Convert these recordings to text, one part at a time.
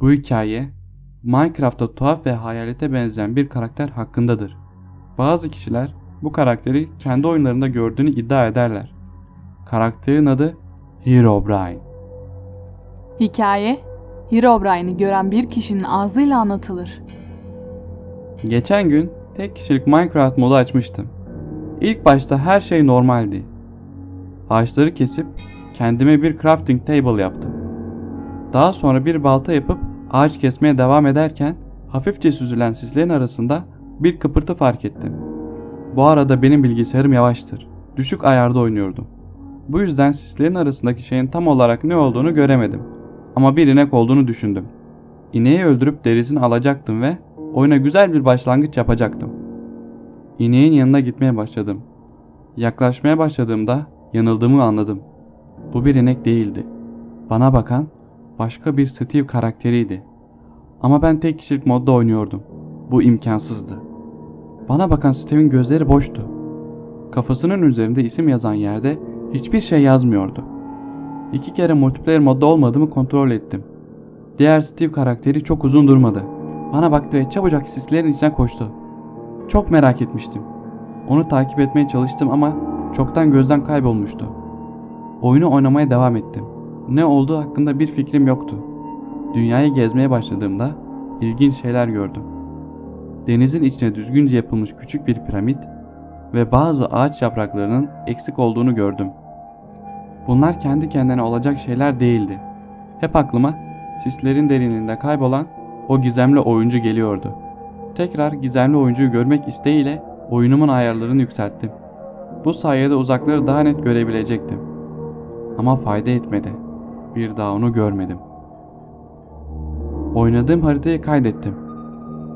Bu hikaye Minecraft'ta tuhaf ve hayalete benzeyen bir karakter hakkındadır. Bazı kişiler bu karakteri kendi oyunlarında gördüğünü iddia ederler. Karakterin adı Herobrine. Hikaye, Herobrine'i gören bir kişinin ağzıyla anlatılır. Geçen gün tek kişilik Minecraft modu açmıştım. İlk başta her şey normaldi. Ağaçları kesip kendime bir crafting table yaptım. Daha sonra bir balta yapıp ağaç kesmeye devam ederken hafifçe süzülen sislerin arasında bir kıpırtı fark ettim. Bu arada benim bilgisayarım yavaştır. Düşük ayarda oynuyordum. Bu yüzden sislerin arasındaki şeyin tam olarak ne olduğunu göremedim. Ama bir inek olduğunu düşündüm. İneği öldürüp derisini alacaktım ve oyuna güzel bir başlangıç yapacaktım. İneğin yanına gitmeye başladım. Yaklaşmaya başladığımda yanıldığımı anladım. Bu bir inek değildi. Bana bakan başka bir Steve karakteriydi. Ama ben tek kişilik modda oynuyordum. Bu imkansızdı. Bana bakan Steve'in gözleri boştu. Kafasının üzerinde isim yazan yerde hiçbir şey yazmıyordu. İki kere multiplayer modda olmadığımı kontrol ettim. Diğer Steve karakteri çok uzun durmadı. Bana baktı ve çabucak sislerin içine koştu. Çok merak etmiştim. Onu takip etmeye çalıştım ama çoktan gözden kaybolmuştu. Oyunu oynamaya devam ettim. Ne olduğu hakkında bir fikrim yoktu. Dünyayı gezmeye başladığımda ilginç şeyler gördüm. Denizin içine düzgünce yapılmış küçük bir piramit ve bazı ağaç yapraklarının eksik olduğunu gördüm. Bunlar kendi kendine olacak şeyler değildi. Hep aklıma sislerin derinliğinde kaybolan o gizemli oyuncu geliyordu. Tekrar gizemli oyuncuyu görmek isteğiyle oyunumun ayarlarını yükselttim. Bu sayede uzakları daha net görebilecektim. Ama fayda etmedi. Bir daha onu görmedim. Oynadığım haritayı kaydettim.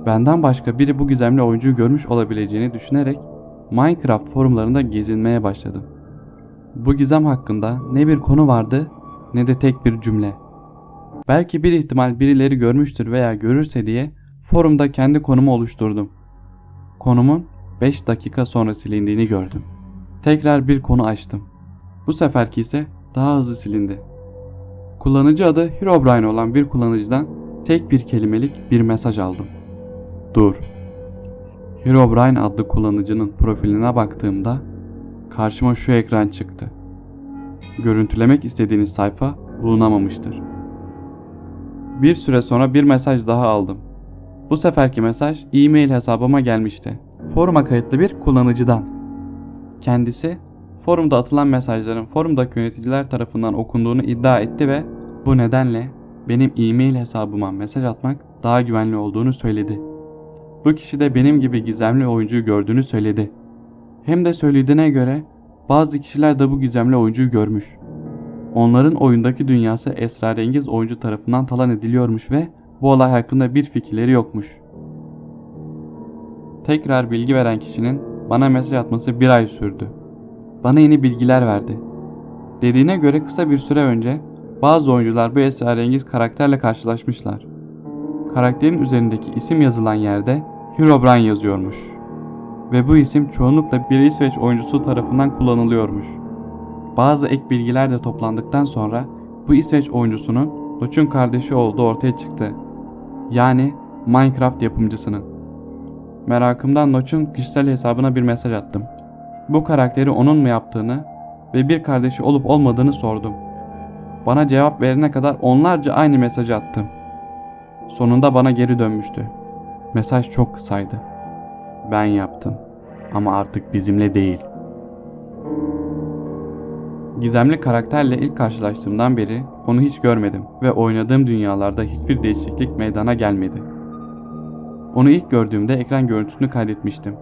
Benden başka biri bu gizemli oyuncuyu görmüş olabileceğini düşünerek Minecraft forumlarında gezinmeye başladım. Bu gizem hakkında ne bir konu vardı ne de tek bir cümle. Belki bir ihtimal birileri görmüştür veya görürse diye forumda kendi konumu oluşturdum. Konumun 5 dakika sonra silindiğini gördüm. Tekrar bir konu açtım. Bu seferki ise daha hızlı silindi. Kullanıcı adı Herobrine olan bir kullanıcıdan tek bir kelimelik bir mesaj aldım. Dur. Herobrine adlı kullanıcının profiline baktığımda karşıma şu ekran çıktı. Görüntülemek istediğiniz sayfa bulunamamıştır. Bir süre sonra bir mesaj daha aldım. Bu seferki mesaj e-mail hesabıma gelmişti. Foruma kayıtlı bir kullanıcıdan. Kendisi forumda atılan mesajların forumdaki yöneticiler tarafından okunduğunu iddia etti ve bu nedenle benim e-mail hesabıma mesaj atmak daha güvenli olduğunu söyledi. Bu kişi de benim gibi gizemli oyuncuyu gördüğünü söyledi. Hem de söylediğine göre bazı kişiler de bu gizemli oyuncuyu görmüş. Onların oyundaki dünyası esrarengiz oyuncu tarafından talan ediliyormuş ve bu olay hakkında bir fikirleri yokmuş. Tekrar bilgi veren kişinin bana mesaj atması bir ay sürdü. Bana yeni bilgiler verdi. Dediğine göre kısa bir süre önce bazı oyuncular bu esrarengiz karakterle karşılaşmışlar. Karakterin üzerindeki isim yazılan yerde Herobrine yazıyormuş. Ve bu isim çoğunlukla bir İsveç oyuncusu tarafından kullanılıyormuş. Bazı ek bilgiler de toplandıktan sonra bu İsveç oyuncusunun Notch'un kardeşi olduğu ortaya çıktı. Yani Minecraft yapımcısının. Merakımdan Notch'un kişisel hesabına bir mesaj attım. Bu karakteri onun mu yaptığını ve bir kardeşi olup olmadığını sordum. Bana cevap verene kadar onlarca aynı mesajı attım. Sonunda bana geri dönmüştü. Mesaj çok kısaydı. Ben yaptım ama artık bizimle değil. Gizemli karakterle ilk karşılaştığımdan beri onu hiç görmedim ve oynadığım dünyalarda hiçbir değişiklik meydana gelmedi. Onu ilk gördüğümde ekran görüntüsünü kaydetmiştim.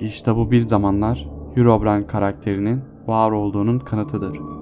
İşte bu bir zamanlar Herobrine karakterinin var olduğunun kanıtıdır.